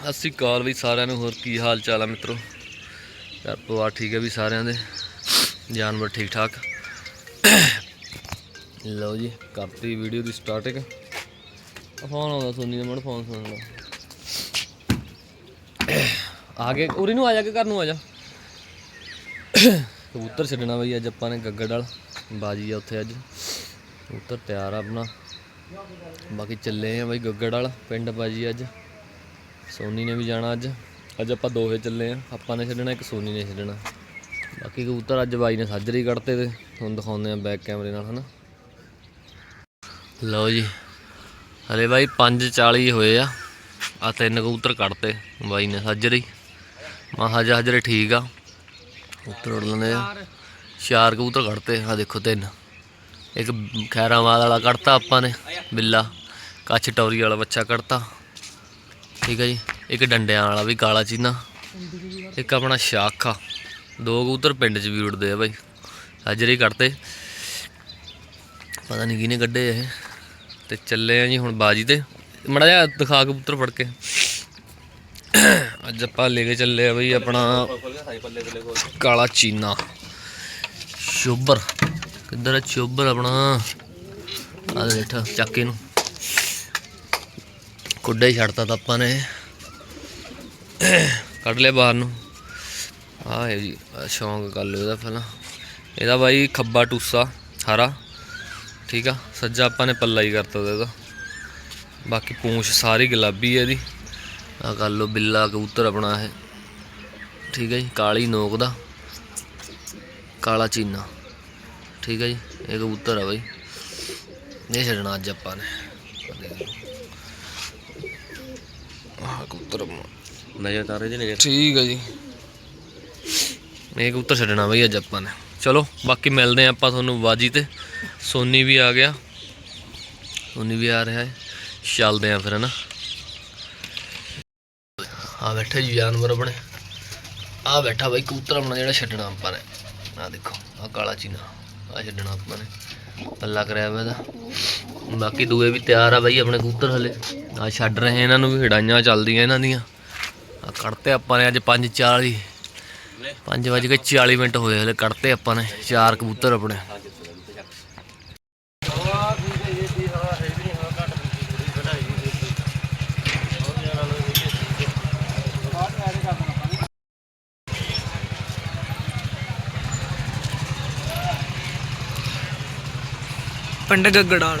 ਸਤਿ ਸ਼੍ਰੀ ਅਕਾਲ ਵੀ ਸਾਰਿਆਂ ਨੂੰ, ਹੋਰ ਕੀ ਹਾਲ ਚਾਲ ਆ ਮਿੱਤਰੋ? ਘਰ ਪਰਿਵਾਰ ਠੀਕ ਹੈ ਵੀ ਸਾਰਿਆਂ ਦੇ, ਜਾਨਵਰ ਠੀਕ ਠਾਕ। ਲਓ ਜੀ, ਕਰਤੀ ਵੀਡੀਓ ਦੀ ਸਟਾਰਟਿੰਗ ਫੋਨ ਆਉਂਦਾ ਸੋਨੀ ਦਾ ਮੈਨੂੰ ਫੋਨ ਸੁਣ ਲਓ ਆ ਕੇ ਉਰੀ ਨੂੰ ਆ ਜਾ, ਕੇ ਘਰ ਨੂੰ ਆ ਜਾ? ਕਬੂਤਰ ਛੱਡਣਾ ਬਈ, ਅੱਜ ਆਪਾਂ ਨੇ ਗੱਗੜ ਵਾਲ, ਬਾਜੀ ਆ ਉੱਥੇ ਅੱਜ। ਕਬੂਤਰ ਤਿਆਰ ਆ ਆਪਣਾ। ਬਾਕੀ ਚੱਲੇ ਆ ਬਈ ਗੱਗੜ ਵਾਲ, ਪਿੰਡ ਬਾਜੀ ਅੱਜ। ਸੋਨੀ ਨੇ ਵੀ ਜਾਣਾ ਅੱਜ। ਅੱਜ ਆਪਾਂ ਦੋਹੇ ਚੱਲੇ ਆ। ਆਪਾਂ ਨੇ ਛੱਡਣਾ, ਇੱਕ ਸੋਨੀ ਨੇ ਛੱਡਣਾ। ਬਾਕੀ ਕਬੂਤਰ ਅੱਜ ਬਾਈ ਨੇ ਸਾਜਰੀ ਕੱਢਤੇ ਤੇ ਤੁਹਾਨੂੰ ਦਿਖਾਉਂਦੇ ਆ ਬੈਕ ਕੈਮਰੇ ਨਾਲ, ਹਨਾ। ਲਓ ਜੀ। ਹਲੇ ਬਾਈ 5:40 ਹੋਏ ਆ। ਆ ਤਿੰਨ ਕਬੂਤਰ ਕੱਢਤੇ ਬਾਈ ਨੇ ਸਾਜਰੀ ਮਾ ਹਜਾ ਹਜਰੇ ਠੀਕ ਆ। ਕਬੂਤਰ ਉੜ ਲੈਂਦੇ ਆ। ਚਾਰ ਕਬੂਤਰ ਕੱਢਤੇ। ਆ ਦੇਖੋ ਤਿੰਨ। ਇੱਕ ਖੈਰਾਬਾਦ ਵਾਲਾ ਕੱਢਤਾ ਆਪਾਂ ਨੇ, ਬਿੱਲਾ। ਕੱਛ ਟੌਰੀ ਵਾਲਾ ਬੱਚਾ ਕੱਢਤਾ। ਠੀਕ ਹੈ ਜੀ। ਇੱਕ ਡੰਡਿਆਂ ਵਾਲਾ ਵੀ ਕਾਲਾ ਚੀਨਾ। ਇੱਕ ਆਪਣਾ ਸ਼ਾਖ। ਆ ਦੋ ਕਬੂਤਰ ਪਿੰਡ 'ਚ ਵੀ ਉੜਦੇ ਆ ਬਾਈ। ਹਾਜ਼ਰੇ ਕੱਢਤੇ। ਪਤਾ ਨਹੀਂ ਕਿਹਨੇ ਕੱਢੇ ਇਹ। ਤੇ ਚੱਲੇ ਆ ਜੀ ਹੁਣ ਬਾਜੀ ਤੇ। ਮੜਾ ਜਿਹਾ ਦਿਖਾ ਕਬੂਤਰ ਫੜ ਕੇ। ਅੱਜ ਆਪਾਂ ਲੈ ਕੇ ਚੱਲੇ ਆ ਬਈ ਆਪਣਾ ਕਾਲਾ ਚੀਨਾ। ਸ਼ੋਬਰ ਕਿੱਧਰ ਹੈ ਸ਼ੋਬਰ ਆਪਣਾ? ਆ ਬੈਠਾ ਚੱਕੇ ਨੂੰ ਕੁੱਡਾ ਹੀ ਛੱਡਤਾ ਤਾਂ ਆਪਾਂ ਨੇ। ਕੱਢ ਲਿਆ ਬਾਹਰ ਨੂੰ। ਆਹ ਹੈ ਜੀ ਸ਼ੌਂਕ ਕਰ ਲਿਓ ਇਹਦਾ ਪਹਿਲਾਂ। ਇਹਦਾ ਬਾਈ ਖੱਬਾ ਟੂਸਾ, ਹਰਾ। ਠੀਕ ਆ, ਸੱਜਾ ਆਪਾਂ ਨੇ ਪੱਲਾ ਹੀ ਕਰਤਾ ਉਹਦਾ ਇਹਦਾ। ਬਾਕੀ ਪੂੰਛ ਸਾਰੀ ਗੁਲਾਬੀ ਹੈ ਇਹਦੀ। ਆ ਕਰ ਲਓ ਬਿੱਲਾ ਕਬੂਤਰ ਆਪਣਾ ਇਹ। ਠੀਕ ਹੈ ਜੀ, ਕਾਲੀ ਨੋਕ ਦਾ। ਕਾਲਾ ਚੀਨਾ। ਠੀਕ ਹੈ ਜੀ, ਇਹ ਕਬੂਤਰ ਆ ਬਾਈ। ਇਹ ਛੱਡਣਾ ਅੱਜ ਆਪਾਂ ਨੇ। ਕਬੂਤਰ ਨਜ਼ਰ ਤਾਰੇ ਦੀ ਨਜ਼ਰ ਠੀਕ ਹੈ ਜੀ। ਇਹ ਕਬੂਤਰ ਛੱਡਣਾ ਬਈ ਅੱਜ ਆਪਾਂ ਨੇ। ਚਲੋ ਬਾਕੀ ਮਿਲਦੇ ਆ ਆਪਾਂ ਤੁਹਾਨੂੰ ਬਾਜੀ ਤੇ। ਸੋਨੀ ਵੀ ਆ ਗਿਆ। ਸੋਨੀ ਵੀ ਆ ਰਿਹਾ ਹੈ। ਚੱਲਦੇ ਆ ਫਿਰ ਹਨਾ ਆ ਬੈਠੇ ਜੀ ਜਾਨਵਰ ਆਪਣੇ। ਆ ਬੈਠਾ ਬਈ ਕਬੂਤਰ ਆਪਣਾ ਜਿਹੜਾ ਛੱਡਣਾ ਆਪਾਂ ਨੇ। ਆ ਦੇਖੋ ਆ ਕਾਲਾ ਚੀਨਾ। ਆ ਛੱਡਣਾ ਆਪਾਂ ਨੇ। ਪੱਲਾ ਕਰਿਆ ਹੋਇਆ ਇਹਦਾ। ਬਾਕੀ ਦੂਏ ਵੀ ਤਿਆਰ ਆ ਬਈ ਆਪਣੇ ਕਬੂਤਰ ਹਲੇ। ਆ ਛੱਡ ਰਹੇ ਇਹਨਾਂ ਨੂੰ ਵੀ, ਹਿਡਾਈਆਂ ਚੱਲਦੀਆਂ ਇਹਨਾਂ ਦੀਆਂ। ਆ ਕੱਢਤੇ ਆਪਾਂ ਨੇ ਅੱਜ 5:40 5 ਵਜੇ ਕੇ 40 ਮਿੰਟ ਹੋਏ ਹਲੇ ਕੱਢਤੇ ਆਪਾਂ ਨੇ, ਚਾਰ ਕਬੂਤਰ ਆਪਣੇ। ਪਿੰਡ ਗੱਗੜਾਲ।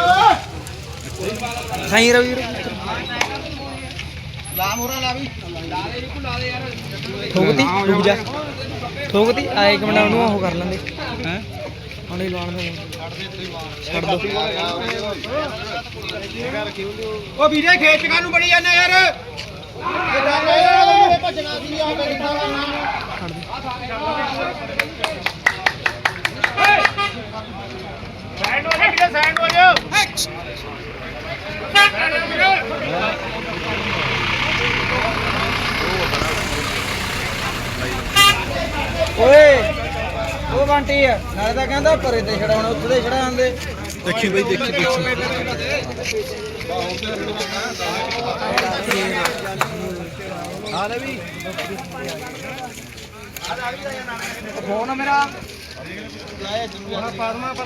ਖਾਈ ਰਵੀ ਲਾ ਮੋਰਾ ਲਾ ਵੀ। ਠੋਕਤੀ ਰੁਕ ਜਾ। ਠੋਕਤੀ ਆ ਇੱਕ ਮਿੰਟ ਉਹਨੂੰ ਉਹ ਕਰ ਲੈਂਦੇ। ਹੈ? ਹੁਣੇ ਲਾਉਣ ਦੇ ਛੱਡ ਦੋ। ਉਹ ਵੀਰੇ ਖੇਤ ਚਕਾਂ ਨੂੰ ਬੜੀ ਜਾਂਦਾ ਯਾਰ ਭੱਜਣਾ ਸੀ ਆ ਕੇ ਸਾਈਡ ਹੋ ਜਾ ਵੀਰੇ ਸਾਈਡ ਹੋ? ਜਾ ਓਏ ਉਹ ਬੰਟੀ ਆ। ਨਾਲੇ ਤਾਂ ਕਹਿੰਦਾ ਪਰੇ ਤੇ ਛੜਾਉਣਾ ਉੱਥੇ ਤੇ ਛੜਾਉਂਦੇ ਦੇਖੀ ਬਈ ਦੇਖੀ ਦੇਖੀ। ਆ ਲੈ ਵੀ ਫੋਨ ਮੇਰਾ। ਹੁਣ ਫਾਰਮਾ ਪਰ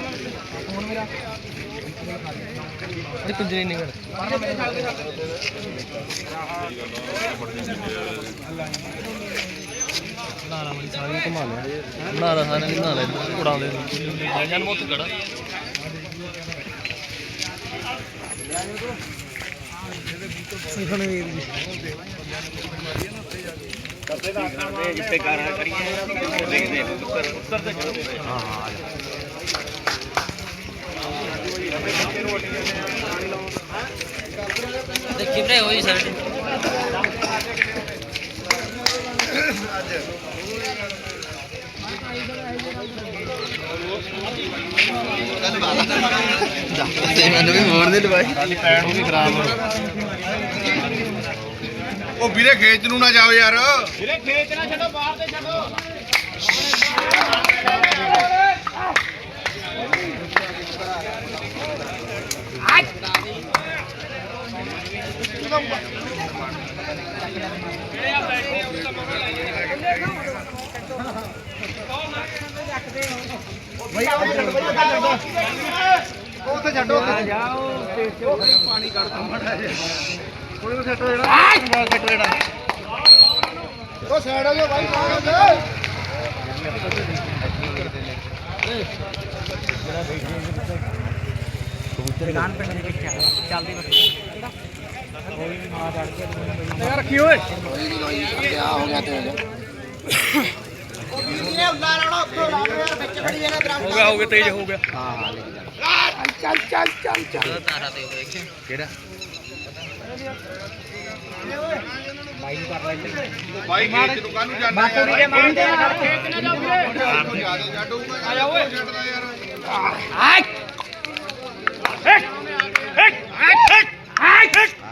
ਫੋਨ ਮੇਰਾ। ਇਹ ਕੁੰਜਰੀ ਨਹੀਂ ਕਰ। ਨਾਲਾ ਵਾਲੀ ਸਾਰੀ ਘੁਮਾ ਲਿਆ। ਨਾਲਾ ਸਾਰਾ ਵੀ ਨਾਲਾ ਉਡਾਉਂਦੇ ਨੇ ਜਾਨ ਮੋਤ ਕੜਾ ਸਿਖਣ ਵੀਰ ਜੀ ਜਿੱਤੇ ਕਾਰਾਂ ਕਰੀਏ ਉੱਤਰ ਉੱਤਰ ਤੇ ਚਲੋ। ਹਾਂ ਦੇਖੀ ਵੀਰੇ ਹੋਈ ਸਾਡੇ ਉਹ ਵੀਰੇ ਖੇਤ ਨੂੰ ਨਾ ਜਾਓ ਯਾਰ। ਵੀਰੇ ਖੇਤ ਨਾ ਛੱਡੋ ਬਾਹਰ ਤੇ ਛੱਡੋ। ਉੱਥੇ ਛੱਡੋ ਉੱਥੇ ਪਾਣੀ ਕੱਢਦਾ ਮਾੜਾ ਜਿਹਾ ਕੋਈ ਸੈੱਟ ਹੋ ਜਾਣਾ ਬਾਲ ਸੈੱਟ ਉਹ ਸਾਈਡ ਹੋ ਜਾ ਬਾਈ ਸਾਈਡ ਹੋ ਜਾ ਰੱਖੀ ਓਏ। ਹੋ ਗਿਆ ਹੋ ਗਿਆ ਤੇਜ਼ ਹੋ ਗਿਆ। ਚੱਲ ਚੱਲ ਚੱਲ ਚੱਲ ਤਾਰਾ ਤੇ ਦੇਖ ਬਾਈ ਖੇਤ ਨੂੰ ਕਾਹਨੂੰ ਜਾਣਾ ਬਾਤੋਂ ਦੀ ਮਾਰ ਦੇ ਖੇਤ ਨਾ ਜਾ ਵੀਰੇ ਆ ਜਾ ਓਏ। ਯਾਰ।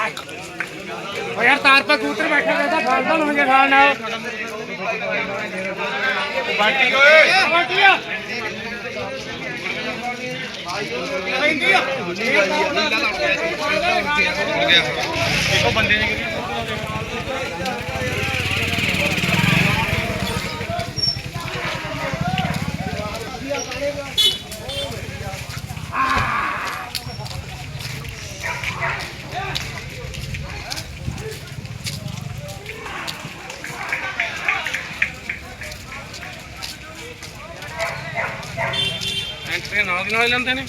ਓ ਯਾਰ ਤਾਰ ਪਾ ਕੂਤਰ ਬੈਠਾ ਰਹਿੰਦਾ ਫਾਲਦਾ ਹੋਣਗੇ ਖਾਲ ਨਾਲ। ਬਾਟੀ ਓਏ। ਬਾਟੀ ਆ। ਦੇਖੋ ਬੰਦੇ ਨੇ ਐਂਟਰੀ ਨਾਲ ਦੀ ਨਾਲ ਹੀ ਲੈਂਦੇ ਨੇ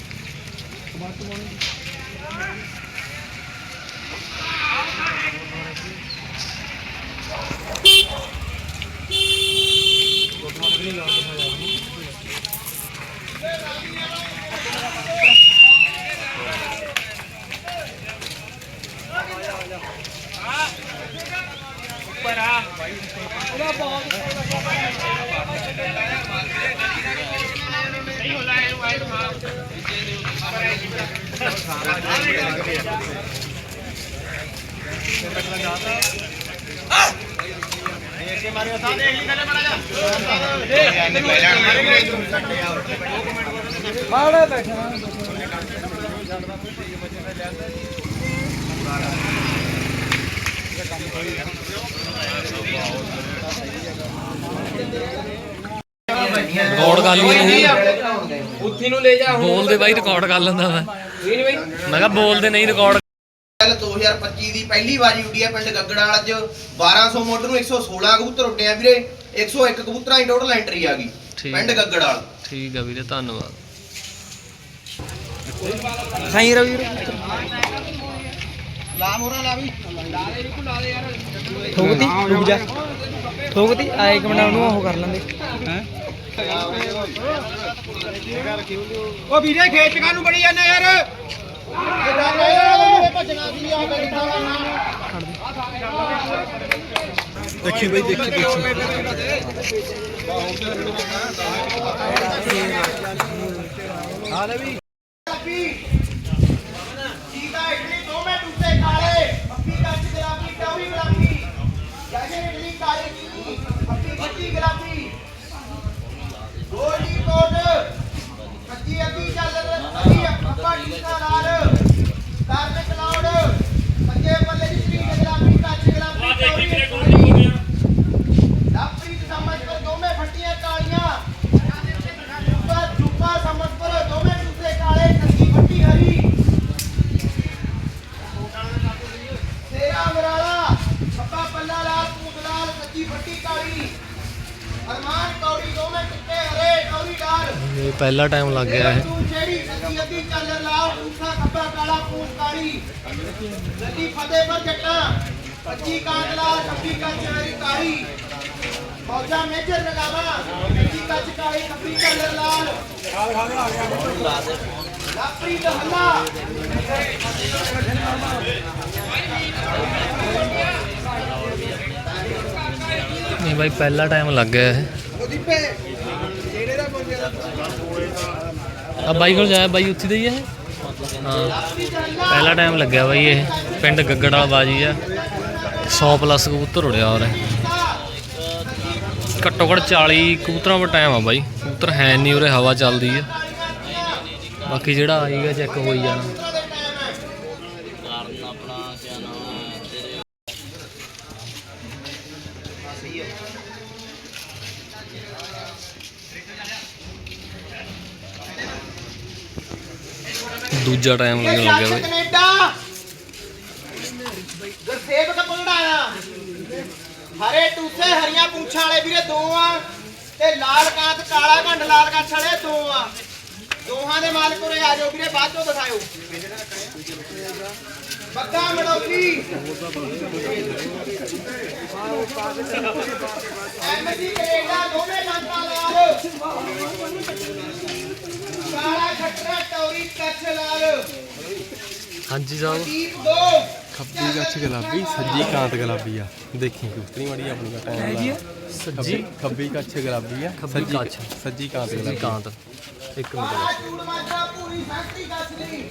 ਰਿਕਾਰਡ ਕਰ ਲਈ ਉੱਥੇ ਨੂੰ ਲੈ ਬਾਈ ਰਿਕਾਰਡ ਕਰ ਲੈਂਦਾ ਮੈਂ। ਮੈਂ ਕਿਹਾ ਬੋਲਦੇ ਨਹੀਂ ਰਿਕਾਰਡ ਕੱਲ 2025 ਦੀ ਪਹਿਲੀ ਵਾਰੀ ਉੱਡੀ ਹੈ ਪਿੰਡ ਗੱਗੜਾਲ ਅੱਜ 1200 ਮੋਢ ਨੂੰ 116 ਕਬੂਤਰ ਉੱਡੇ ਆ ਵੀਰੇ 101 ਕਬੂਤਰਾਂ ਦੀ ਟੋਟਲ ਐਂਟਰੀ ਆ ਗਈ। ਪਿੰਡ ਗੱਗੜਾਲ ਠੀਕ ਆ ਵੀਰੇ ਧੰਨਵਾਦ। ਸਾਈ ਰਵੀ ਲਾ ਮੋਰਾ ਲਾ ਵੀ। ਠੋਕਤੀ ਰੁਕ ਜਾ। ਠੋਕਤੀ ਆ ਇੱਕ ਮਿੰਟ ਉਹਨੂੰ ਉਹ ਕਰ ਲੈਂਦੇ। ਓ ਵੀਰੇ ਖੇਤ ਚ ਕਾਹਨੂੰ ਬੜੀ ਜਾਂਦਾ ਯਾਰ? ਭੱਜਣਾ ਸੀ ਆ ਦੇਖੀ ਬਈ ਦੇਖੀ ਦੇਖੀ। ਸੀਤਾ ਇਡਲੀ ਦੋਵੇਂ ਟੁੱਟੇ ਕਾਲੇ ਅੱਪੀ ਕੱਚ ਗੁਲਾਬੀ ਟੌਵੀ ਗੁਲਾਬੀ ਜੈਸੇ ਇਡਲੀ ਕਾਲੇ। ਕੀ ਅੱਪੀ ਕੱਚੀ ਗੁਲਾਬੀ ਗੋਲੀ ਕੋਟ ਕੱਚੀ ਅੱਧੀ ਚੱਲ ਰਹੀ ਅੱਪਾ ਟੀਕਾ ਲਾਲ ਕਰਨ ਕਲਾਉਡ ਸੱਜੇ ਪੱਲੇ ਦੀ ਸ੍ਰੀ ਗੁਲਾਬੀ ਕੱਚ ਗੁਲਾਬੀ ਟੌਵੀ ਗੁਲਾਬੀ ਲਾਪਰੀਤ ਸਮਝ ਪਰ ਦੋਵੇਂ ਫੱਟੀਆਂ ਕਾਲੀਆਂ ਜੁੱਪਾ ਜੁੱਪਾ ਸਮਝ ਪਰ ਦੋਵੇਂ ਟੁੱਟੇ ਕਾਲੇ ਕੰਗੀ ਫੱਟੀ ਹਰੀ ਤੇਰਾ ਮਰਾਲਾ ਪੱਪਾ ਪੱਲਾ ਲਾਲ ਕਾਲੀ ਅਰਮਾਨ ਕੌੜੀ ਦੋਵੇਂ ਚਿੱਟੇ ਹਰੇ ਕੌੜੀ ਲਾਲ ਇਹ ਪਹਿਲਾ ਟਾਈਮ ਲੱਗ ਗਿਆ ਇਹ ਤੂੰ ਜਿਹੜੀ ਅੱਧੀ ਅੱਧੀ ਚੱਲ ਲਾਲ ਪੂਸਾ ਖੱਬਾ ਕਾਲਾ ਪੂਸ ਕਾਲੀ ਲੱਦੀ ਫਤਿਹ ਪਰ ਜੱਟਾਂ ਪੱਚੀ ਕਾਂਗਲਾ ਛੱਬੀ ਕੱਚ ਹਰੀ ਕਾਲੀ ਮੌਜਾ ਮੇਜਰ ਲਗਾਵਾ ਪੱਚੀ ਕੱਚ ਕਾਲੀ ਖੱਬੀ ਚੱਲ ਲਾਲ ਲਾਪਰੀ ਦਹਲਾ ਨਹੀਂ ਬਾਈ ਪਹਿਲਾ ਟਾਈਮ ਲੱਗ ਗਿਆ ਇਹ ਆ ਬਾਈ ਕੋਲ ਜਾਇਆ, ਬਾਈ ਉੱਥੇ ਦਾ ਹੀ ਹੈ ਹਾਂ। ਪਹਿਲਾ ਟਾਈਮ ਲੱਗਿਆ ਬਾਈ ਇਹ। ਪਿੰਡ ਗੱਗੜ ਵਾਲਾ ਬਾਜੀ ਆ। 100 ਪਲੱਸ ਕਬੂਤਰ ਉੜਿਆ ਔਰ ਘੱਟੋ ਘੱਟ 40 ਕਬੂਤਰਾਂ ਦਾ ਟਾਈਮ ਆ ਬਾਈ। ਕਬੂਤਰ ਹੈ ਨਹੀਂ ਉਰੇ, ਹਵਾ ਚੱਲਦੀ ਆ। ਬਾਕੀ ਜਿਹੜਾ ਆਏਗਾ ਚੈੱਕ ਹੋਈ ਜਾਣਾ। ਦੂਜਾ ਟਾਈਮ ਲੱਗਣ ਲੱਗਿਆ ਬਾਈ। ਕੈਨੇਡਾ। ਗੁਰਸੇਵਕ ਹਰੇ ਟੂਸੇ ਹਰੀਆਂ ਪੂੰਛਾਂ ਵਾਲੇ ਵੀਰੇ ਦੋ ਆ ਤੇ ਲਾਲ ਕਾਂਤ ਕਾਲਾ ਘੰਡ ਲਾਲ ਕੱਛ ਵਾਲੇ ਦੋ ਆ ਦੋਹਾਂ ਦੇ ਮਾਲਕ ਉਰੇ ਆ ਜਾਓ ਵੀਰੇ ਬਾਅਦ ਚੋਂ ਦਿਖਾਇਓ। ਬੱਗਾ ਮੜੌਤੀ ਐਮਜੀ ਕੈਨੇਡਾ ਦੋਵੇਂ ਕਾਂਤਾਂ ਲਾਲ ਕਾਲਾ ਖੱਟਰਾ ਟੌਰੀ ਕੱਛ ਲਾਲ ਹਾਂਜੀ ਸਾਹਿਬ ਦੀਪ ਦੋ ਖੱਬੀ ਕੱਛ ਗੁਲਾਬੀ ਸੱਜੀ ਕਾਂਤ ਗੁਲਾਬੀ ਆ ਦੇਖੀ ਕੁਸਤਰੀ ਮਾੜੀ ਆਪਣੀ ਦਾ ਟਾਈਮ ਲਾ ਸੱਜੀ ਖੱਬੀ ਕੱਛ ਗੁਲਾਬੀ ਆ ਖੱਬੀ ਸੱਜੀ- ਕੱਛ। ਸੱਜੀ ਕਾਂਤ ਸੱਜੀ ਗੁਲਾਬੀ ਕਾਂਤ ਇੱਕ ਮਿੰਟ ਕਾਲਾ ਚੂੜ ਮਾਜਰਾ ਪੂਰੀ ਫੈਕਟਰੀ ਕੱਛ ਦੀ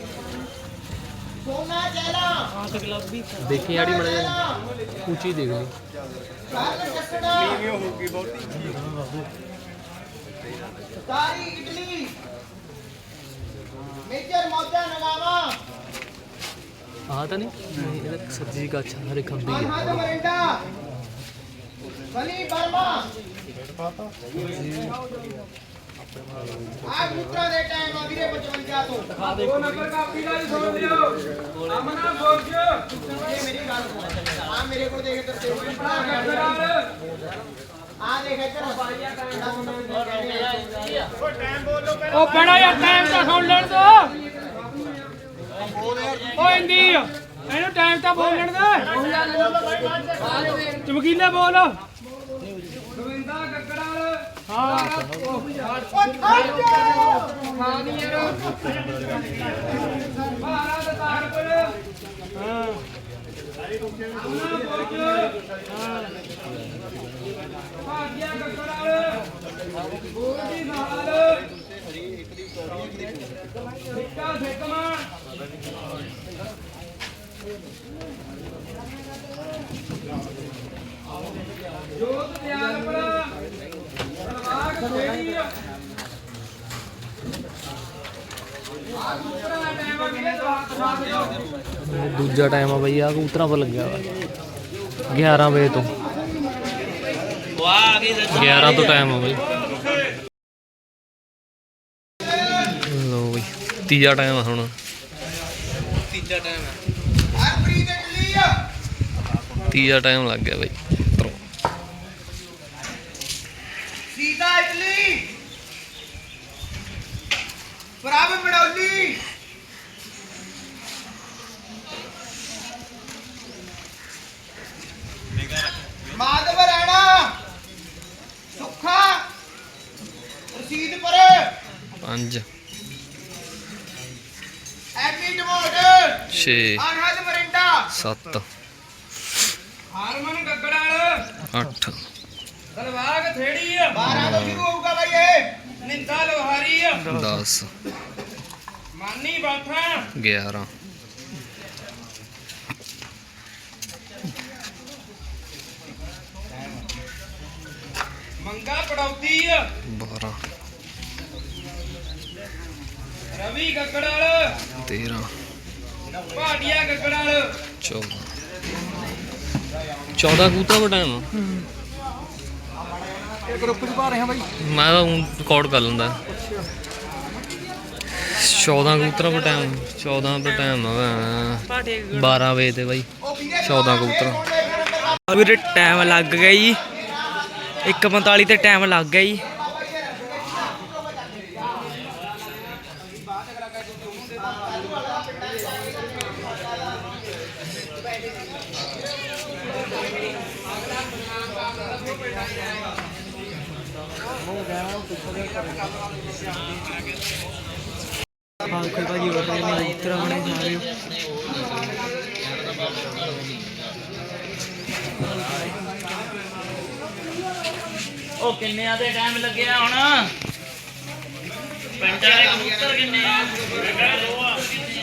ਸੋਨਾ ਚੈਲਾ ਦੇਖੀ ਆੜੀ ਮੜੇ ਉੱਚੀ ਦੇਖ ਲਈ ਕਾਲ ਚੱਕੜਾ ਨੀਵੀਂ ਹੋਊਗੀ ਬਹੁਤੀ ਸਾਰੀ ਇਟਲੀ ਮੇਜਰ ਮੌਜਾ ਨਵਾਵਾ ਆਹ ਤਾਂ ਨਹੀਂ? ਨਹੀਂ, ਇਹਦਾ ਸੱਜੀ ਕੱਛ ਹਰੇ ਖੱਬੀ ਹੈ ਮਹੰਮਦ ਮਰਿੰਡਾ ਬਲੀ ਬਰਮਾ ਆ ਗੁੱਤਰਾ ਦੇ ਟਾਈਮ ਆ ਵੀਰੇ 55 ਤੋਂ। ਦਿਖਾ ਦੇ ਨੰਬਰ ਕਾਪੀ ਦਾ ਸੁਣ ਲਿਓ। ਆਮਨਾ ਫੌਜ। ਇਹ ਮੇਰੀ ਗੱਲ ਸੁਣ। ਆ ਮੇਰੇ ਕੋਲ ਦੇਖ ਤੇ ਸੇਵ ਆ ਦੇਖ ਇੱਧਰ। ਬਾਈਆ ਉਹ ਬੜਾ ਯਾਰ ਟਾਈਮ ਤਾਂ ਸੁਣ ਲੈਣ ਦੋ। ਓ ਇੰਦੀ ਇਹਨੂੰ ਟਾਈਮ ਤਾਂ ਬੋਲਣ ਦੇ। ਚਮਕੀਲੇ ਬੋਲ। ਗੋਵਿੰਦਾ ਗੱਗੜਾ ਹਾਂ ਭਾਰਤ ਤਾਰਪੁਰ ਹਾਂ ਅਮਨਾ ਬੋਝ ਹਾਂ। ਜੋਤ ਦਿਆਲਪੁਰ ਸਲਵਾਗ ਸੇੜੀ ਆ ਦੂਸਰਾ ਟਾਈਮ ਆ ਵੀਰੇ ਦਵਾ ਦਿਖਾ ਦਿਓ। ਇਹ ਦੂਜਾ ਟਾਈਮ ਆ ਬਈ ਆ ਕਬੂਤਰਾਂ ਪਰ ਲੱਗਿਆ ਵਾ। 11 ਵਜੇ ਤੋਂ। 11 ਤੋਂ ਟਾਈਮ ਆ ਬਈ। ਲੋ ਬਈ ਤੀਜਾ ਟਾਈਮ ਆ ਹੁਣ। ਹਰਪ੍ਰੀਤ ਤੀਜਾ ਟਾਈਮ ਲੱਗ ਗਿਆ ਬਈ। ਸੀਤਾ ਇਟਲੀ। ਪ੍ਰਭ ਮੜੌਲੀ ਮਾਧਵ ਰਾਣਾ ਸੁੱਖਾ ਰਸੀਦਪੁਰ ਪੰਜ। ਐਮੀ ਡਮੋਟ 6 ਅਨਹਦ ਮਰਿੰਡਾ। 7 ਹਾਰਮਨ ਗੱਗੜਾਲ। 8 ਸਲਵਾਗ ਥੇੜੀ 12 ਤੋਂ ਸ਼ੁਰੂ ਹੋਊਗਾ ਬਾਈ ਇਹ। ਨਿੰਦਾ ਲੋਹਾਰੀ 10 ਮਾਨੀ ਬਾਥਾ। 11 ਮੰਗਾ ਪੜੌਤੀ 12 ਰਵੀ ਗੱਗੜਾਲ 13 ਭਾਟੀਆ ਗੱਗੜਾਲ 14 14 ਕਬੂਤਰਾਂ ਦਾ ਟਾਈਮ ਆ ਇਹ ਗਰੁੱਪ ਚ ਪਾ ਰਹੇ ਹਾਂ ਬਾਈ। ਮੈਂ ਤਾਂ ਰਿਕਾਰਡ ਕਰ ਲੈਂਦਾ। 14 ਕਬੂਤਰਾਂ ਦਾ ਟਾਈਮ 14 ਦਾ ਟਾਈਮ ਆ 12 ਵਜੇ ਤੇ ਬਾਈ। ਉਹ ਵੀਰੇ 14 ਕਬੂਤਰ ਵੀਰੇ ਟਾਈਮ ਲੱਗ ਗਿਆ ਜੀ। 1:45 ਤੇ ਟਾਈਮ ਲੱਗ ਗਿਆ ਜੀ। ਹਾਂ ਕੋਈ ਭਾਜੀ ਵਰ ਨੇ ਇੱਧਰ ਬਣੇ ਸਾਰੇ ਉਹ ਕਿੰਨੇ ਆ ਦੇ ਟਾਈਮ ਲੱਗਿਆ ਹੁਣ? ਪਿੰਡ ਵਾਲੇ ਕਬੂਤਰ ਕਿੰਨੇ ਆ?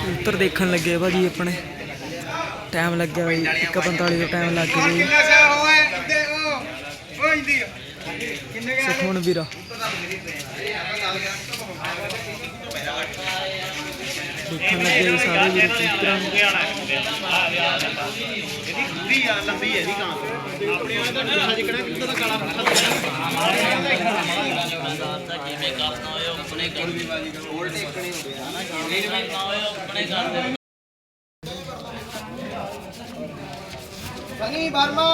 ਕਬੂਤਰ ਦੇਖਣ ਲੱਗੇ ਭਾਜੀ ਆਪਣੇ। ਟਾਈਮ ਲੱਗਿਆ ਬਈ 1:45 ਦਾ ਟਾਈਮ ਲੱਗ ਗਿਆ ਜੀ ਵੀਰਾ। ਦੇਖਣ ਲੱਗੇ ਜੀ ਸਾਰੇ ਵੀਰ ਕਬੂਤਰਾਂ ਨੂੰ ਪੂਰੀ ਆ ਲੰਬੀ ਹੈ ਦੀ ਕਾਂ ਆਪਣੇ ਵਾਲੇ ਤਾਂ ਨਿਸ਼ਾ ਜਿਕਣਾ ਕਿੰਨਾ ਦਾ ਕਾਲਾ ਪੱਥਰ ਜਿਵੇਂ ਕਰਨਾ ਹੋਏ ਆਪਣੇ ਕਰ ਦੇ ਉਲਟ ਇੱਕਣੇ ਹੁੰਦੇ ਆ ਨਾ ਕਰਨਾ ਹੋਏ ਆਪਣੇ ਕਰ ਦੇ ਸਨੀ ਵਰਮਾ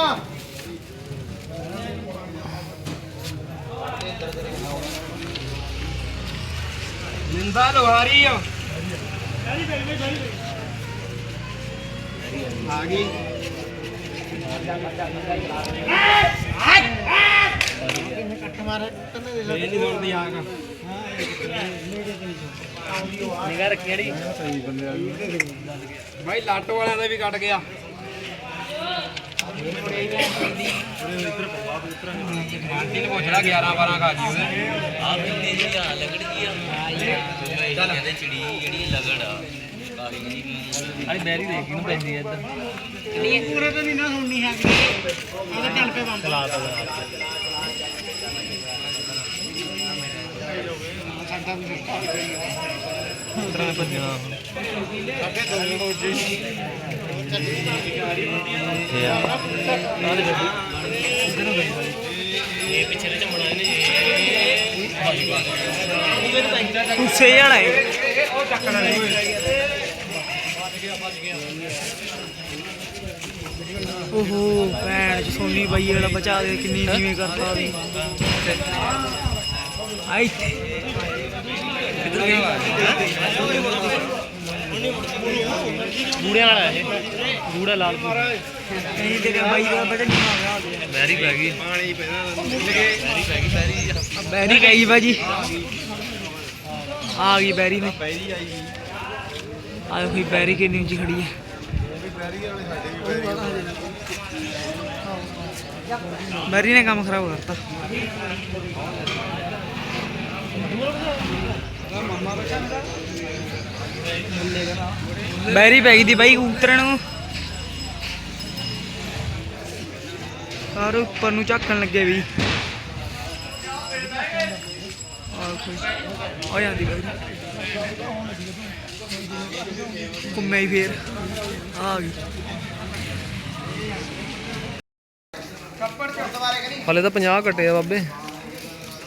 ਨਿੰਦਾ ਲੋਹਾਰੀ ਆ ਆ ਗਈ। ਇਹ ਨਹੀਂ ਦੌੜਦੀ ਆਗਾ ਨਿਗਾਹ ਰੱਖੀ ਜਿਹੜੀ ਭਾਈ ਲਾਟੋ ਵਾਲਿਆਂ ਦਾ ਵੀ ਕੱਟ ਗਿਆ। ਆਂਟੀ ਨੇ ਪੁੱਛਣਾ 11 12 ਖਾ ਜੀ ਉਹਦੇ ਆ ਬਿੱਲੀ ਜੀ ਆ ਲਗੜ ਜੀ ਆ। ਚੱਲ ਕਹਿੰਦੇ ਚਿੜੀ ਜਿਹੜੀ ਲਗੜ ਆ ਕਾਲੀ ਜੀ ਅਰੇ ਬੈਰੀ ਦੇਖ ਨੂੰ ਪੈਂਦੀ ਐ ਇੱਧਰ ਪੂਰੇ ਤਾਂ ਨਹੀਂ ਨਾ ਸੁਣਨੀ ਹੈਗੀ ਉਹਦੇ ਚੱਲ ਪੇ ਬੰਦ ਚਲਾ। ਤਾ ਸਾਡਾ ਵੀ ਦਿੱਤਾ ਭੱਜਣਾ ਸਾਡੇ ਗੁੱਸੇ ਜਾਣਾ ਹੈ ਉਹ ਚੱਕਣਾ ਨਹੀਂ ਓਹੋ, ਭੈਣ ਚ ਸੋਨੀ ਬਾਈ ਵਾਲਾ ਬਚਾ ਦੇ, ਕਿੰਨੀ ਨੀਵੇਂ ਕਰਤਾ ਉਹਦੀ। ਆਈ। ਗੂੜਿਆਂ ਵਾਲਾ ਇਹ। ਗੂੜਾ ਲਾਲ ਨਹੀਂ ਤੇਰੇ ਬਾਈ ਦਾ ਬਚਾ ਨੀਵਾਂ ਹੋ ਗਿਆ ਬੈਰੀ ਪੈ ਗਈ। ਪਾਣੀ ਪੈਦਾ ਬੈਰੀ ਗਈ ਆ ਗਈ ਬਾਜੀ ਆ ਗਈ ਬੈਰੀ ਨੇ। ਪੈਰੀ ਆਈ ਆ ਦੇਖੋ ਬੈਰੀ ਕਿੰਨੀ ਉੱਚੀ ਖੜੀ ਹੈ। ਬੈਰੀ ਨੇ ਕੰਮ ਖਰਾਬ ਕਰਤਾ। ਬੈਰੀ ਪੈ ਗਈ ਦੀ ਬਾਈ ਕਬੂਤਰਾਂ ਨੂੰ ਸਾਰੇ ਉੱਪਰ ਨੂੰ ਝਾਕਣ ਲੱਗੇ ਵੀ। ਕੋਈ ਆ ਜਾਂਦੀ ਬਾਈ। ਘੁੰਮੇ ਹੀ ਫੇਰ। ਆ ਗਈ। ਹਲੇ ਤਾਂ 50 ਕੱਟੇ ਆ ਬਾਬੇ।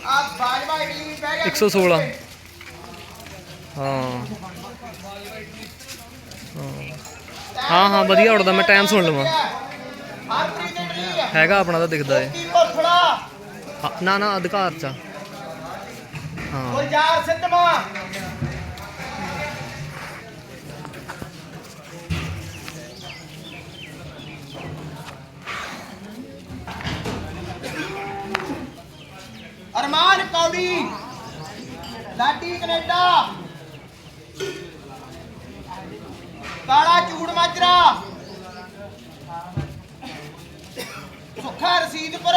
ਆ ਬਾਜਵਾ ਇਡਲੀ ਬਹਿ ਗਿਆ। 116 ਹਾਂ। ਹਾਂ। ਹਾਂ ਵਧੀਆ ਉੜਦਾ ਮੈਂ ਟਾਈਮ ਸੁਣ ਲਵਾਂ। ਹਰਪ੍ਰੀਤ ਇਡਲੀ ਹੈ ਹੈਗਾ ਆਪਣਾ ਤਾਂ ਦਿਖਦਾ ਏ। ਕੀ ਕੋਠੜਾ ਹਾਂ, ਨਾ ਨਾ ਅਧਿਕਾਰ ਚ ਆ। ਹਾਂ। ਗੁਲਜ਼ਾਰ ਸਿੱਧਮਾ ਅਰਮਾਨ ਕੌੜੀ ਲਾਡੀ ਕੈਨੇਡਾ। ਕਾਲਾ ਚੂੜ ਮਾਜਰਾ। ਸੁੱਖਾ ਰਸੀਦਪੁਰ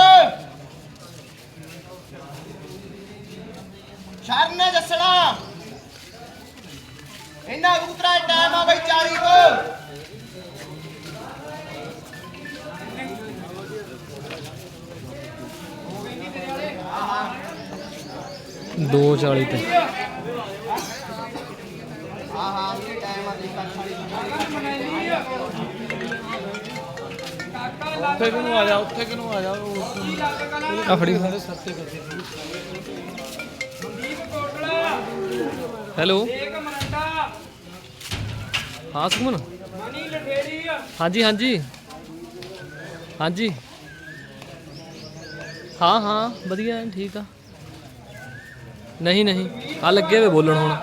ਸ਼ਰਨ ਜਸਣਾ ਇਹਨਾਂ ਕਬੂਤਰਾਂ ਦਾ ਟਾਈਮ ਆ ਬਈ 40 ਕੋ। ਦੋ ਚਾਲੀ ਤੇ। ਉੱਥੇ ਕਿਨੂੰ ਆ ਜਾ ਉੱਥੇ ਕਿਨੂੰ ਆ ਜਾ ਆ ਫੜੀ। ਹੈਲੋ। ਹਾਂ ਸੁਮਨ ਹਾਂਜੀ ਹਾਂਜੀ। ਹਾਂਜੀ। ਹਾਂ ਹਾਂ ਵਧੀਆ ਠੀਕ ਆ। ਨਹੀਂ ਨਹੀਂ ਆ ਲੱਗੇ ਵੇ ਬੋਲਣ ਹੁਣ।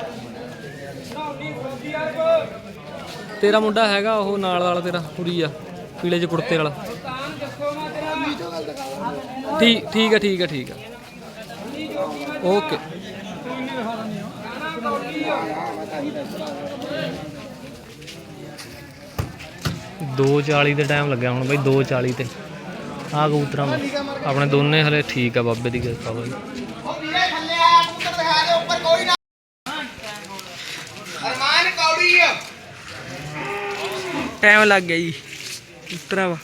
ਤੇਰਾ ਮੁੰਡਾ ਹੈਗਾ ਉਹ ਨਾਲ ਵਾਲਾ ਤੇਰਾ, ਕੁੜੀ ਆ, ਪੀਲੇ 'ਚ ਕੁੜਤੇ ਵਾਲਾ। ਠੀਕ ਠੀਕ ਆ ਠੀਕ ਆ ਠੀਕ ਆ। ਓਕੇ। ਦੋ 40 ਦੇ ਟਾਈਮ ਲੱਗਿਆ ਹੁਣ ਬਈ 2:40 ਤੇ। ਆ ਕਬੂਤਰਾਂ ਦਾ। ਆਪਣੇ ਦੋਨੇ ਹਲੇ ਠੀਕ ਆ ਬਾਬੇ ਦੀ ਕਿਰਪਾ ਬਈ ਉਹ ਵੀਰੇ ਥੱਲੇ ਆਇਆ ਕਬੂਤਰ ਦਿਖਾ ਦੇ ਉੱਪਰ ਕੋਈ ਨਾ ਅਰਮਾਨ ਕੌੜੀ ਆ ਟਾਈਮ ਲੱਗ ਗਿਆ ਜੀ ਉਤਰਾ ਵਾ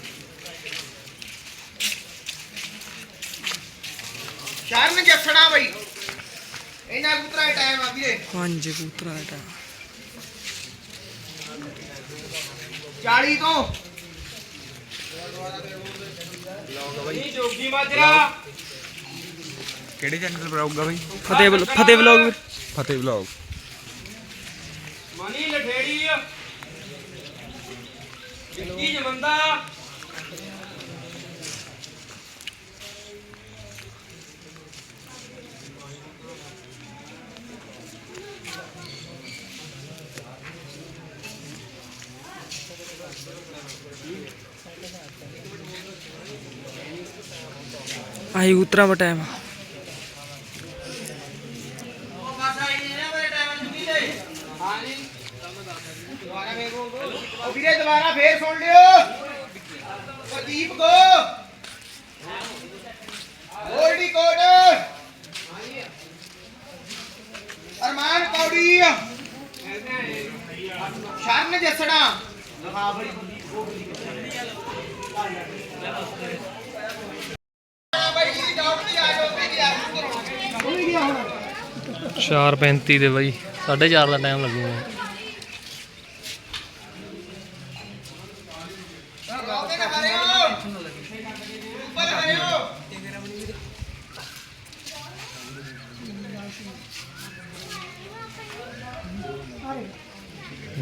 ਸ਼ਰਨ ਜੱਸੜਾ ਬਈ ਇਹਨਾਂ ਕਬੂਤਰਾਂ ਦਾ ਟਾਈਮ ਆ ਵੀਰੇ ਪੰਜ ਕਬੂਤਰਾਂ ਦਾ ਟਾਈਮ 40 ਤੋਂ ਕਿਹੜੇ ਚੈਨਲ ਪਰ ਆਊਗਾ ਬਈ ਫਤਿਹ ਬਲ- ਫਤਿਹ ਵਲੌਗ ਵੀਰ ਫਤਿਹ ਵਲੌਗ ਮਨੀ ਲਠੇੜੀ ਵਿੱਕੀ ਜਵੰਦਾ ਆਹੀ ਕਬੂਤਰਾਂ ਦਾ ਟਾਈਮ ਉਹ ਬਸ ਆਈ ਇਹਨਾਂ ਦਾ ਟਾਈਮ ਚੁੱਕੀ ਦੇ ਹਾਂਜੀ ਦੁਬਾਰਾ ਫੇਰ ਬੋਲ ਦੋ ਉਹ ਵੀਰੇ ਦੁਬਾਰਾ ਫੇਰ ਸੁਣ ਲਿਓ ਪ੍ਰਦੀਪ ਕੋ ਗੋਲਡੀ ਕੋਟ ਅਰਮਾਨ ਕੌੜੀ ਸ਼ਰਨ ਜੱਸੜਾ ਹਾਂ ਬੜੀ ਬਾਈ ਜੀ ਡਾਊਟ ਦੀ ਆ ਜਾਓ ਤੇ ਯਾਰ 4:35 ਦੇ ਬਈ 4:30 ਦਾ ਟਾਈਮ ਲੱਗੂਗਾ।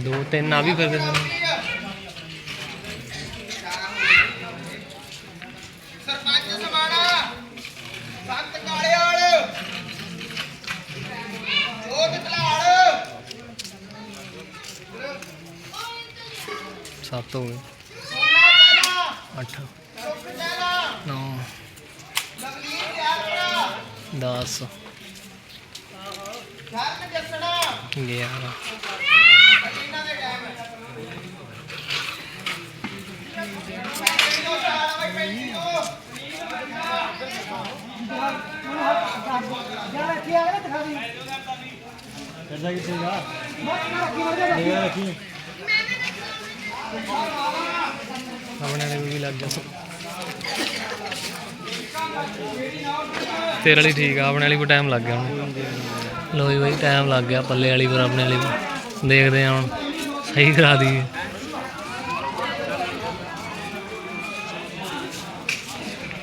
ਦੋ ਤਿੰਨ ਆ ਵੀ ਫਿਰਦੇ ਨੇ ਸਰਪੰਚ ਸਮਾਣਾ ਸੰਤ ਕਾਲਿਆਲ ਜੋਤ ਧਲਾਲ ਸੱਤ ਹੋ ਗਏ ਸੋਨਾ ਕਾਲਾ 8 ਸੁਖ ਕਾਲਾ 9 ਲਵਲੀਨ ਯਾਤਰਾ 10 ਧਰਮ ਜਸਣਾ 11 ਇਹਨਾਂ ਦੇ ਟਾਈਮ ਹੈ ਪੈਂਤੀ ਤੋਂ ਚਾਰ ਬਈ ਪੈਂਤੀ ਤੋਂ ਆਪਣੇ ਵਾਲੇ ਵੀ ਲੱਗ ਗਿਆ ਤੇਰੇ ਵਾਲੀ ਠੀਕ ਆ, ਆਪਣੇ ਵਾਲੀ ਕੋ ਟਾਈਮ ਲੱਗ ਗਿਆ ਹੁਣ ਲੋ ਜੀ ਬਾਈ ਟਾਈਮ ਲੱਗ ਗਿਆ ਪੱਲੇ ਵਾਲੀ ਪਰ ਆਪਣੇ ਵਾਲੀ ਵੀ। ਦੇਖਦੇ ਆ ਹੁਣ, ਸਹੀ ਕਰਾ ਦਈਏ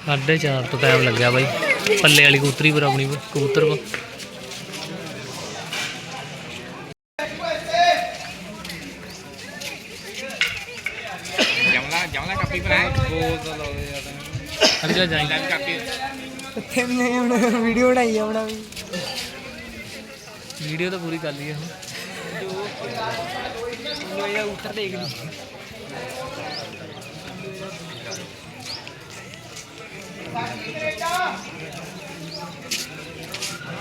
ਸਾਢੇ ਚਾਰ ਤੋਂ ਟਾਈਮ ਲੱਗਿਆ ਬਾਈ, ਪੱਲੇ ਵਾਲੀ ਕਬੂਤਰੀ ਪਰ ਆਪਣੀ, ਕਬੂਤਰ ਪਰ ਜਮਲਾ ਜਮਲਾ ਕਾਪੀ ਬਣਾ ਬੋਲ ਤਾਂ ਲਾਉਂਦੇ ਯਾਰ ਹਟ ਜਾ ਕਾਪੀ ਕਿੱਥੇ ਹੁਣ ਵੀਡੀਓ ਬਣਾਈ ਆ ਬਣਾ ਵੀ। ਵੀਡੀਓ ਤਾਂ ਪੂਰੀ ਕਰ ਲਈ ਆ ਹੁਣ। ਇਹ ਉੱਤਰ ਦੇਖ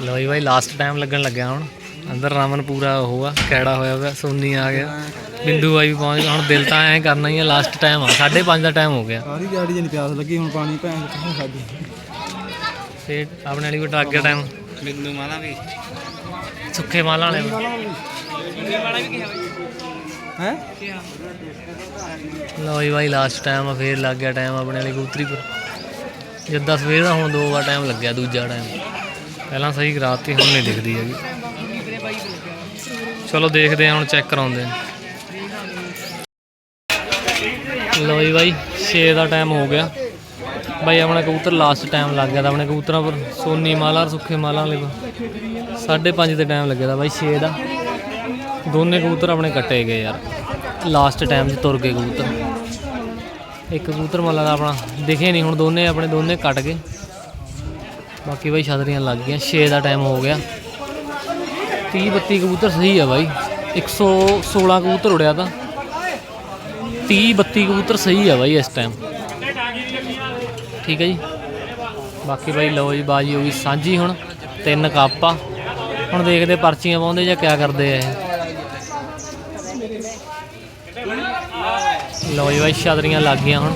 ਲਈ ਬਾਈ ਲਾਸਟ ਟਾਈਮ ਲੱਗਣ ਲੱਗਿਆ ਹੁਣ। ਅੰਦਰ ਰਾਮਨ ਪੂਰਾ ਉਹ ਆ ਕੈੜਾ ਹੋਇਆ ਹੋਇਆ ਸੋਨੀ ਆ ਗਿਆ। ਬਿੰਦੂ ਬਾਈ ਵੀ ਪਹੁੰਚ ਹੁਣ ਦਿਲ ਤਾਂ ਐਂ ਕਰਨਾ ਹੀ ਆ ਲਾਸਟ ਟਾਈਮ ਆ। 5:30 ਦਾ ਟਾਈਮ ਹੋ ਗਿਆ। ਸਾਰੀ ਗਾੜੀ ਜਨ ਪਿਆਸ ਲੱਗੀ ਹੁਣ ਪਾਣੀ ਭੈਣ ਕਿੱਥੋਂ ਖਾਦੀ ਤੇ ਆਪਣੇ ਵਾਲੀ ਵੀ ਟਰੱਕ ਗਿਆ ਟਾਈਮ ਬਿੰਦੂ ਮਾਨਾ ਵੀ। ਸੁੱਖੇ ਮਾਲਾਂ ਵਾਲੇ। ਹੈ? ਲੋ ਜੀ ਬਾਈ ਲਾਸਟ ਟਾਈਮ ਆ ਫੇਰ ਲੱਗ ਗਿਆ ਟਾਈਮ ਆਪਣੇ ਵਾਲੀ ਕਬੂਤਰੀ ਪਰ ਜਿੱਦਾਂ ਸਵੇਰ ਦਾ ਹੁਣ ਦੋ ਵਾਰ ਟਾਈਮ ਲੱਗਿਆ ਦੂਜਾ ਟਾਈਮ ਪਹਿਲਾਂ ਸਹੀ ਕਰਾਤੀ ਹੁਣ ਨਹੀਂ ਦਿਖਦੀ ਹੈਗੀ। ਚਲੋ ਦੇਖਦੇ ਹਾਂ ਹੁਣ ਚੈੱਕ ਕਰਾਉਂਦੇ ਹਾਂ ਲੋ ਜੀ ਬਾਈ 6 ਦਾ ਟਾਈਮ ਹੋ ਗਿਆ। ਬਾਈ, ਆਪਣਾ ਕਬੂਤਰ ਲਾਸਟ ਟਾਈਮ ਲੱਗ ਗਿਆ ਤਾਂ ਆਪਣੇ ਕਬੂਤਰਾਂ ਪਰ ਸੋਨੀ ਮਾਲਾ ਸੁੱਖੇ ਮਾਲਾ ਵਾਲੇ ਪਰ ਸਾਢੇ ਪੰਜ ਤੇ ਟਾਈਮ ਲੱਗਿਆ ਦਾ ਬਾਈ 6 ਦਾ। ਦੋਨੇ ਕਬੂਤਰ ਆਪਣੇ ਕੱਟੇ ਗਏ ਯਾਰ। ਲਾਸਟ ਟਾਈਮ 'ਚ ਤੁਰ ਗਏ ਕਬੂਤਰ। ਇੱਕ ਕਬੂਤਰ ਮਾਲਾ ਦਾ ਆਪਣਾ ਦਿਖੇ ਨਹੀਂ, ਹੁਣ ਦੋਨੇ ਆਪਣੇ ਦੋਨੇ ਕੱਟ ਗਏ। ਬਾਕੀ ਬਾਈ, ਛਤਰੀਆਂ ਲੱਗ ਗਈਆਂ। 6 ਦਾ ਟਾਈਮ ਹੋ ਗਿਆ। 30 32 ਕਬੂਤਰ ਸਹੀ ਆ ਬਾਈ। 116 ਕਬੂਤਰ ਉੜਿਆ ਤਾਂ। 30 32 ਕਬੂਤਰ ਸਹੀ ਆ ਬਾਈ ਇਸ ਟਾਈਮ ਠੀਕ ਹੈ ਜੀ। ਬਾਕੀ ਬਾਈ ਲਓ ਜੀ, ਬਾਜੀ ਹੋ ਗਈ ਸਾਂਝੀ ਹੁਣ, ਤਿੰਨ ਕੱਪ। ਹੁਣ ਦੇਖਦੇ ਪਰਚੀਆਂ ਪਾਉਂਦੇ ਜਾਂ ਕਿਆ ਕਰਦੇ ਆ ਇਹ। ਲਓ ਜੀ ਬਾਈ ਛਤਰੀਆਂ ਲੱਗ ਗਈਆਂ ਹੁਣ।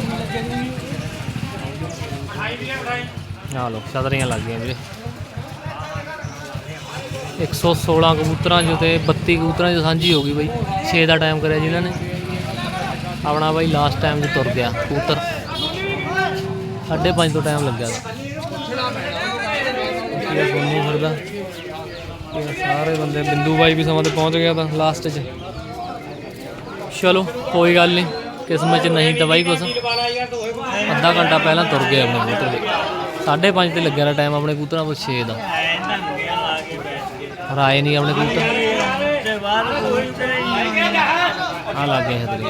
ਆ ਲਓ ਛਤਰੀਆਂ ਲੱਗ ਗਈਆਂ ਵੀਰੇ। 116 ਕਬੂਤਰਾਂ ਚੋਂ ਤੇ 32 ਕਬੂਤਰਾਂ ਚੋਂ ਸਾਂਝੀ ਹੋ ਗਈ ਬਾਈ। 6 ਦਾ ਟਾਈਮ ਕਰਿਆ ਜੀ ਇਹਨਾਂ ਨੇ। ਆਪਣਾ ਬਾਈ ਲਾਸਟ ਟਾਈਮ 'ਚ ਤੁਰ ਗਿਆ, ਕਬੂਤਰ। ਸਾਢੇ ਪੰਜ ਤੋਂ ਟਾਈਮ ਲੱਗਿਆ ਸੀ ਇਹ ਸੋਨੀ ਫਿਰਦਾ। ਇਹ ਸਾਰੇ ਬੰਦੇ, ਬਿੰਦੂ ਬਾਈ ਵੀ ਸਮਾਂ ਤੇ ਪਹੁੰਚ ਗਿਆ ਤਾਂ ਲਾਸਟ 'ਚ। ਚਲੋ, ਕੋਈ ਗੱਲ ਨਹੀਂ, ਕਿਸਮਤ 'ਚ ਨਹੀਂ ਤਾਂ ਬਾਈ ਕੁਛ। ਅੱਧਾ ਘੰਟਾ ਪਹਿਲਾਂ ਤੁਰ ਗਏ ਆਪਣੇ ਕਬੂਤਰ ਸਾਢੇ ਪੰਜ ਤੇ ਲੱਗਿਆ ਦਾ ਟਾਈਮ ਆਪਣੇ ਕੂਤਰਾਂ ਕੋਲ 6 ਦਾ। ਰਾਏ ਨਹੀਂ ਆਪਣੇ ਕੂਤਰ ਆ ਲੱਗ ਗਏ ਹਤਰੀ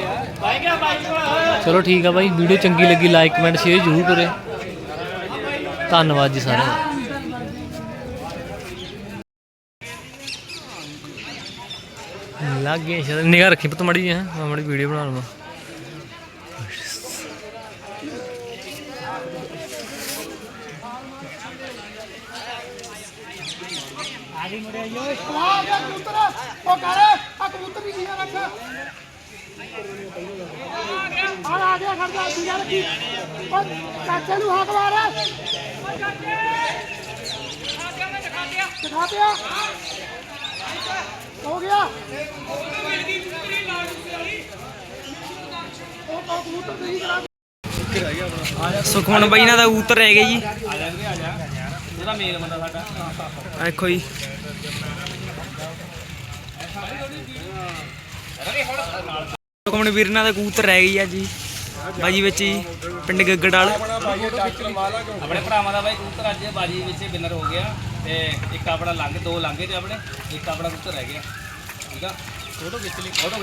ਚਲੋ ਠੀਕ ਆ ਬਾਈ, ਵੀਡੀਓ ਚੰਗੀ ਲੱਗੀ ਲਾਈਕ ਕਮੈਂਟ ਸ਼ੇਅਰ ਜ਼ਰੂਰ ਕਰੇ ਧੰਨਵਾਦ ਜੀ ਸਾਰਿਆਂ ਦਾ। ਲੱਗ ਗਏ ਸ਼ਾਇਦ, ਨਿਗਾਹ ਰੱਖੀ ਪੁੱਤ ਮੜੀ ਹੈ, ਮੈਂ ਮੜੀ ਵੀਡੀਓ ਬਣਾ ਲਵਾਂ। ਆ ਕਬੂਤਰ। ਉਹ ਕਰ, ਆ ਕਬੂਤਰ ਵੀ ਕੀ ਰੱਖ। ਆ ਆ ਗਿਆ ਖੜ ਜਾ, ਦੂਜਾ ਰੱਖੀ। ਉਹ ਚਾਚੇ ਨੂੰ ਹਾਕ ਮਾਰ। ਦਿਖਾ ਪਿਆ ਹੋ ਗਿਆ। ਉਹ ਕਬੂਤਰ ਨਹੀਂ ਕਰਾ ਸੁਖਮਨ ਬਾਈ ਇਹਨਾਂ ਦਾ ਕਬੂਤਰ ਰਹਿ ਗਏ ਜੀ। ਜਿਹੜਾ ਮੇਨ ਬੰਦਾ ਸਾਡਾ ਦੇਖੋ ਜੀ। ਕਮਣ ਵੀਰ ਇਹਨਾਂ ਦਾ ਕਬੂਤਰ ਰਹਿ ਗਈ ਆ ਜੀ। ਬਾਜੀ ਵਿੱਚ ਜੀ ਪਿੰਡ ਗੱਗੜਾਲ ਆਪਣੇ ਭਰਾਵਾਂ ਦਾ ਬਾਈ ਕਬੂਤਰ ਅੱਜ ਬਾਜੀ ਵਿੱਚ ਵਿਨਰ ਹੋ ਗਿਆ ਤੇ ਇੱਕ ਆਪਣਾ ਲੰਘ, ਦੋ ਲੰਘੇ ਤੇ ਆਪਣੇ, ਇੱਕ ਆਪਣਾ ਕਬੂਤਰ ਰਹਿ ਗਿਆ। ਠੀਕ ਆ? ਫੋਟੋ ਖਿੱਚ ਲਈ, ਫੋਟੋ